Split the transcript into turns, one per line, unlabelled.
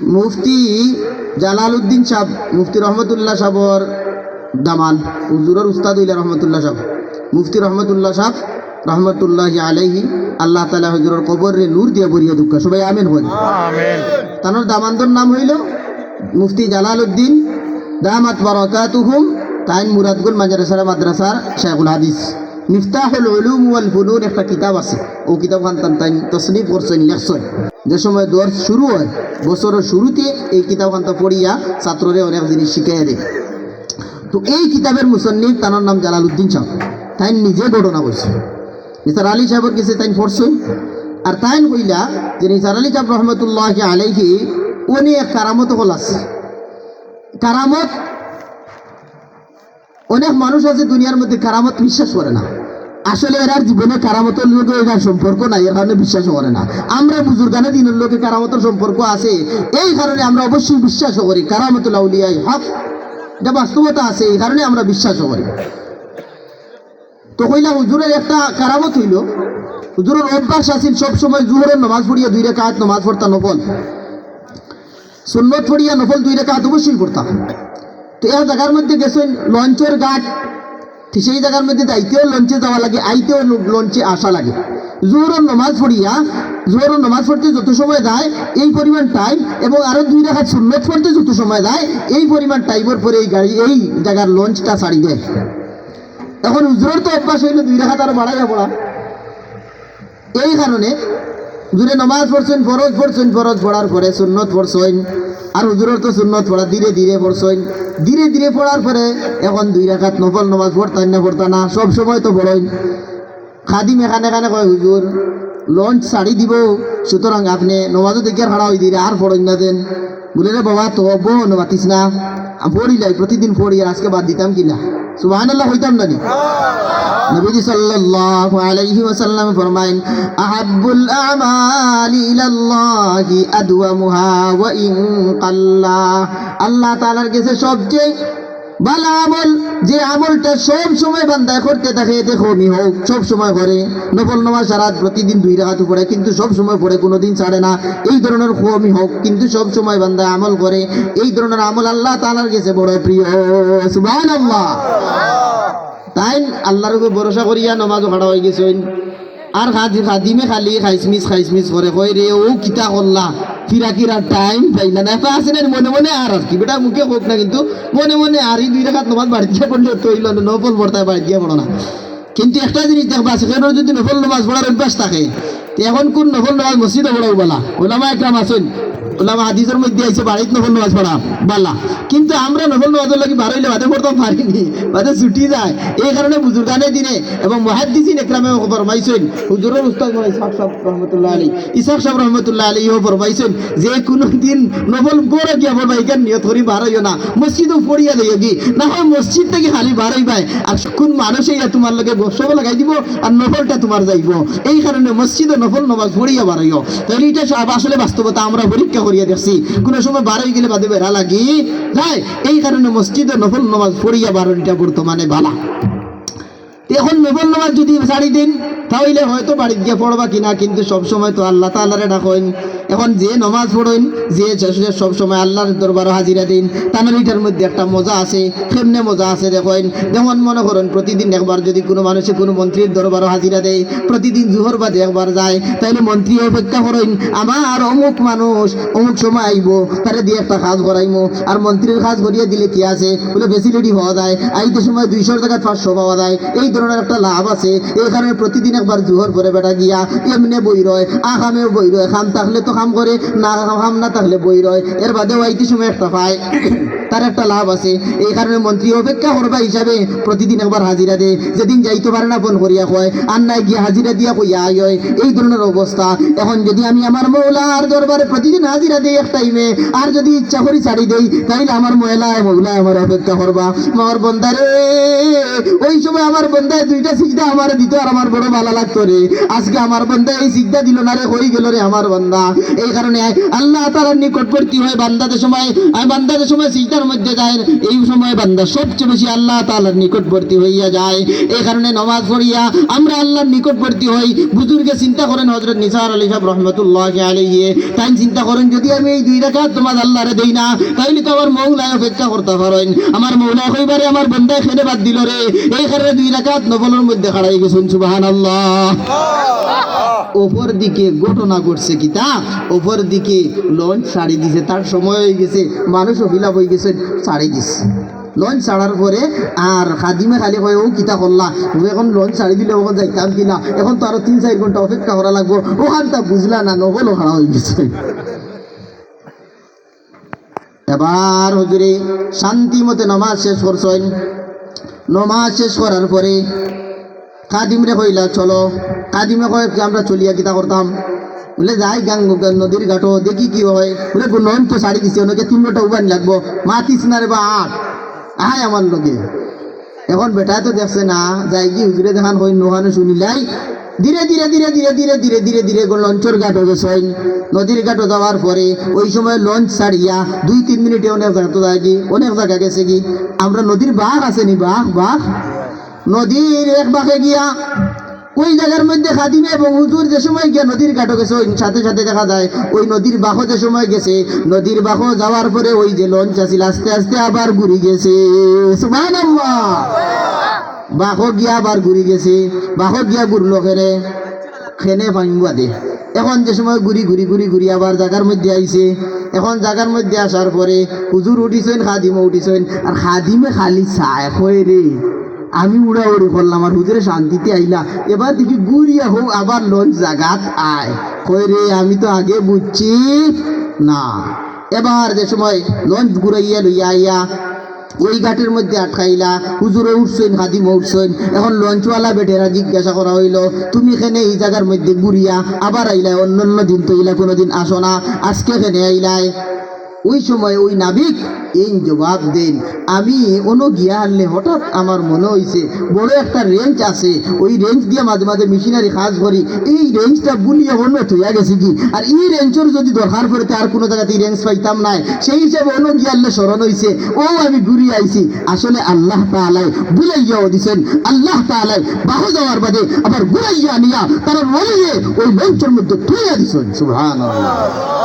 মুফতি Jalaluddin সাহ মুফতি রহমতুল্লাহ সাহর দামান হুজুরের উস্তাদ হইলা রহমতুল্লাহ সাহ মুফতি রহমতুল্লাহ সাহ রহমতুল্লাহ আলাইহি আল্লাহ তালা হজুরের কবরে নূর দিয়ে বরিয়া দুঃখ। সবাই আমেন হল তানোর দামান্তর নাম হইল মুফতি জালালউদ্দিন দামাত বারাকাতুহুম তাইন মুরাদগুল মাদ্রাসার মাদ্রাসার শেখুল হাদিস। মিফতাহুল উলুম ওয়াল ফুনুন একটা কিতাব আছে। ও কিতাব খান তাইন তসনিফ করছেন লেখছেন। যে সময় দোয়ার শুরু হয়, বছরের শুরুতে এই কিতাব খান পড়িয়া ছাত্ররে অনেক জিনিস শিখাই দেয়। তো এই কিতাবের মুসন্নিফ তার নাম জালালউদ্দিন সাহেব। তাই নিজে ঘটনা করছে নিসার আলী সাহেবের কাছে তাই পড়ছেন আর তাই কইলা যে নিসার আলী সাহেব রহমতুল্লাহ আলাইহি, উনি এক কারামত হল আছে। কারামত, অনেক মানুষ আছে দুনিয়ার মধ্যে কারামত বিশ্বাস করে না। আসলে এরার জীবনে কারামতের লোকে এটার সম্পর্ক নাই, এর কারণে বিশ্বাস করে না। আমরা বুজুর্গানে দিনের লোকে কারামতের সম্পর্ক আছে, এই কারণে আমরা অবশ্যই বিশ্বাস করি, কারামতুল আউলিয়াই হক। এটা বাস্তবতা আছে, এই কারণে আমরা বিশ্বাস করি। তো কইলা হুজুরের একটা কারামত হইল, হুজুরের অভ্যাস আছিল সবসময় জুহরের নমাজ পড়িয়া দুই রেখাত নমাজ পড়তা নফল। সুন্নত পড়িয়া নফল দুই রেখাত অবশ্যই পড়তাম। তো এই জায়গার মধ্যে গেছেন লঞ্চের ঘাট তো সেই জায়গার মধ্যে যাইতেও লঞ্চে যাওয়া লাগে, আইতেও লঞ্চে আসা লাগে। জোহরের নমাজ পড়িয়া, জোহরের নমাজ পড়তে যত সময় যায়, এই পরিমাণ টাইম এবং আরও দুই রেখা সুন্নত পড়তে যত সময় যায়, এই পরিমাণ টাইমের পরে এই গাড়ি, এই জায়গার লঞ্চটা ছাড়ি দেয়। এখন হুজুরের তো অভ্যাস হইল, দুই রেখা তার বাড়াইয়া পড়া। এই কারণে হুজুরে নমাজ পড়ছেন, ফরজ পড়ছেন, ফরজ পড়ার পরে সুন্নত পড়ছেন। আর হুজুরের তো সুন্নত পড়া ধীরে ধীরে পড়ছেন। ধীরে ধীরে পড়ার পরে এখন দুই রেখাত নফল নমাজ পড়তেন না পড়তা না, সব সময় তো পড়েন। খাদিম এখানে এখানে কয়, হুজুর, লঞ্চ ছাড়ি দিব, সুতরাং আপনি নমাজও দেখিয়া খাড়া হই দিলে আর পড়েন না দেন। বলে, রে বাবা, তো বো নমাতিস না। পড়ি পড়িলাই প্রতিদিন পড়ি আজকে বাদ দিতাম কিনা সুবাহ হইতাম না নি? নবীজি সাল্লাল্লাহু আলাইহি ওয়াসাল্লাম ফরমাইন আহাব্বুল আমালি ইলাল্লাহি আদওয়ামুহা ওয়া ইন কাল্লা। আল্লাহ তাআলার কাছে সবচেয়ে ভালো আমল যে আমলটা সব সময় বান্দায় করতে থাকে, এতে কমই হোক। সব সময় করে নফল নামাজ সারাত প্রতিদিন দুই রাখাত পড়ে, কিন্তু সব সময় পড়ে, কোনোদিন ছাড়ে না। এই ধরনের কমই হোক, কিন্তু সব সময় বান্দায় আমল করে। এই ধরনের আমল আল্লাহ তাআলার কাছে বড় প্রিয়। সুবহানাল্লাহ। তাই আল্লাহর উপর ভরসা করিয়া নমাজ খাড়া হয়ে গেছেন। আর খাদি খাদিমে খালি খাইসমিস খাইসমিস করে। কই রে, ও কিতা করলা? কিরা কিরা টাইম পাই না আছে না, মনে মনে আর আর কি বেটা, মুখে হোক না কিন্তু, মনে মনে আর এই দুই রেখাত নমাজ বাড়ি দিয়ে পড়লে তৈল নফল পড়তায় বাড়ি দিয়ে পড়ো না। কিন্তু একটা জিনিস দেখবা সেখানে যদি নফল নামাজ পড়ার অভ্যাস থাকে এখন কোন নফল নামাজ মসজিদে পড়াও বলা। ওলামা একরাম আছেন ওলামা হাদিসের মধ্যে আইসে বাড়িতে নফল নামাজ পড়া। বালা কিন্তু আমরা নফল নামাজের লাগি বার হইলে বাদে পড়তাম, পারিনি। বাদে ছুটি যায়। এই কারণে বুজুর্গানে দিনে এবং মহাদ্দিসিন একরামে ফরমাইছেন, হুজুরের উস্তাদ ইসাক সাহেব রহমতুল্লাহ আলী ইসাক সাহেব রহমতুল্লাহ আলী ও ফরমাইছেন, যে কোনো দিন নফল পড়ে গিয়া পড়বা এখান নিয়ত করি বার হইও না। মসজিদও পড়িয়া দিও কি না হয় মসজিদ থেকে খালি বার হইবাই আর কোন মানুষ ইয়া তোমার লগে বসব লাগাই দিব, আর নফলটা তোমার যাইব। এই কারণে মসজিদে নফল নামাজ পড়িয়া বার হইও তাহলে এটা আসলে বাস্তবতা, আমরা পরীক্ষা করিয়া দেখছি কোনো সময় বারো গেলে বাদে বেড়া লাগি। এই কারণে মসজিদে নফল নমাজ পড়িয়া বারোটা বর্তমানে বালা। এখন নফল নামাজ যদি ছাড়ি দিন, তাহলে হয়তো বাড়িতে গিয়ে পড়বা কিনা কিন্তু সব সময় তো আল্লাহ তাল্লারে ডাকেন এখন যে নমাজ পড়েন যে সব সময় আল্লাহর দরবার হাজিরা দিন তাদের এটার মধ্যে একটা মজা আছে, কেমনে মজা আছে দেখেন যেমন মনে করেন, প্রতিদিন একবার যদি কোনো মানুষে কোনো মন্ত্রীর দরবারও হাজিরা দেয়, প্রতিদিন জুহর বাদে একবার যায়, তাইলে মন্ত্রী অপেক্ষা করেন আমার অমুক মানুষ, অমুক সময় আইব, তারে দিয়ে একটা কাজ করাইমো। আর মন্ত্রীর কাজ করিয়ে দিলে কি আছে? বলে ফেসিলিটি হওয়া যায়। আইতে সময় দুইশোর জায়গায় পাঁচশো পাওয়া যায়। এই ধরনের একটা লাভ আছে। কারণে প্রতিদিন একবার জুহর করে বেটা গিয়া এমনি বই রয়? আখামেও বই রয়। খাম থাকলে তো খাম করে, না খাম না থাকলে বই রয়। এর বাদেও আইতে সময় একটা পায়। তার একটা লাভ আছে। এই কারণে মন্ত্রী অপেক্ষা করবা হিসাবে প্রতিদিন একবার হাজিরা দে। যেদিন যাইতে পারে না ফোন করিয়া কয়, আর নাই গিয়া হাজিরা দিয়া কইয়া আই হয় এই ধরনের অবস্থা। এখন যদি আমি আমার মৌলার দরবারে প্রতিদিন হাজিরা দেই এক টাইমে আর যদি ইচ্ছা করি ছাড়ি দেই, তাইলে আমার মহিলায় মহিলায় আমার অপেক্ষা করবা। আমার বন্দারে, ওই সময় আমার বন্দা বন্দায় দুইটা সিজদা আমার দিত আর আমার বড় ভালো লাগতো রে। আজকে আমার বন্দা এই সিজদা দিল না রে, হয়ে গেল রে আমার বান্দা। এই কারণে আল্লাহ তাআলার নিকটবর্তী হয় বান্দাদের সময় আর বান্দাদের সময় সিজদার মধ্যে যায়, এই সময় বান্দা সবচেয়ে বেশি আল্লাহ তাআলার নিকটবর্তী হইয়া যায়। এই কারণে নমাজ পড়িয়া আমরা আল্লাহর নিকটবর্তী হই। বুজুর্গে চিন্তা করেন হযরত নিসার আলী সাহেব রহমতুল্লাহ আলাইহি। তাই চিন্তা করেন, যদি আমি এই দুই রাকাত তোমার আল্লাহরে দেই না, তাইলে তো আমার মৌলায় অপেক্ষা করতে পারেন। আমার মৌলা কইবারে আমার বন্দায় খেলে বাদ দিল রে। এই কারণে দুই রাকাত নফলের মধ্যে খাড়াই গেছেন সুবহানাল্লাহ। ওপর দিকে ঘটনা ঘটছে কি তা? ওপর দিকে লঞ্চ ছাড়ি দিছে তার সময় হয়ে গেছে মানুষও ফিলাপ হয়ে গেছে ছাড়ি দিছে। লঞ্চ ছাড়ার পরে আর খাদিমে খালি কয় ও কিতা করলা? ও এখন লঞ্চ ছাড়ি দিলে ওখান যাইতাম কিনা এখন তো আরও তিন চার ঘণ্টা অপেক্ষা করা লাগবো। ওখানটা বুঝলা না নগলও খাড়া হয়ে গেছে। এবার হুজুরে শান্তি মতে নমাজ শেষ করছেন। নমাজ শেষ করার পরে কাদিমরে কইলা, চলো। কাদিমে কয় আমরা চলিয়া কিতা করতাম? বলে, যাই গাং, নদীর ঘাটো দেখি কি হয়। বলে নন তো শাড়ি দিছি ওনাকে তিন ঘণ্টা উবানি লাগবো মাতিস না রে বা আট। আয় আমার লগে। এখন বেটায় তো দেখছে না, যাই কি হুজুরে দেখান হই নোহানো শুনিলাই। ধীরে ধীরে ধীরে ধীরে ধীরে ধীরে ধীরে ধীরে লঞ্চর ঘাট গেছেন নদীর ঘাটে যাওয়ার পরে ওই সময় লঞ্চ ছাড়িয়া দুই, তিন মিনিটে অনেক জায়গা যায় কি অনেক জায়গা গেছে কি? আমরা নদীর বাঘ আছে নি? বাঘ বাঘ নদীর এক বাঘে গিয়া ওই জায়গার মধ্যে খাদিমে এবং হুজুর যে সময় গিয়া নদীর ঘাটে গেছে, ওই সাথে সাথে দেখা যায়, ওই নদীর বাহো যে সময় গেছে, নদীর বাহো যাওয়ার পরে ওই যে লঞ্চ আছিল, আস্তে আস্তে আবার ঘুরি গেছে। সুবহানাল্লাহ! বাহো গিয়া আবার ঘুরি গেছে বাহো গিয়া ঘুরলো খেনে খেনে ভাঙবা দে এখন যে সময় ঘুরি ঘুরি ঘুরি ঘুরি আবার জায়গার মধ্যে আইছে এখন জায়গার মধ্যে আসার পরে হুজুর উঠিছেন, খাদিমে উঠিছেন আর খাদিমে খালি চায় কয় রে আমি উড়া উড়ি করলাম আর হুজুরে শান্তিতে আইলা এবার দেখি ঘুরিয়া হোক আবার লঞ্চ জাগাত আয় কয় রে আমি তো আগে বুঝছি না। এবার যে সময় লঞ্চ ঘুরাইয়া লইয়া আইয়া ওই ঘাটের মধ্যে আটকাইলা, হুজুরে উঠছেন হাদিমে উঠছেন। এখন লঞ্চওয়ালা বেটেরা জিজ্ঞাসা করা হইল, তুমি এখানে এই জায়গার মধ্যে ঘুরিয়া আবার আইলায়? অন্য অন্য দিন তো ইলা কোনোদিন আসো না। আজকে এখানে আইলাই ওই সময় ওই নাবিক এই জবাব দেন, আমি অন্য গিয়া হারলে হঠাৎ আমার মনে হয়েছে বড় একটা রেঞ্জ আছে, ওই রেঞ্জ দিয়ে মাঝে মাঝে মেশিনারি কাজ করি, এই রেঞ্জটা বুলিয়ে অন্য থইয়া গেছে কি? আর এই রেঞ্জের যদি দরকার পড়ে আর কোনো জায়গাতে এই রেঞ্জ পাইতাম নাই। সেই হিসাবে অন্য গিয়ারলে স্মরণ হয়েছে ও, আমি ঘুরিয়ে আইছি। আসলে আল্লাহ তালাই বুলাইয়াও দিছেন, আল্লাহ তালাই বাহু যাওয়ার বাদে আবার ঘুরাইয়া নিয়া তারা বলিয়ে ওই লঞ্চের মধ্যে তুইয়া দিছেন। সুবহানাল্লাহ।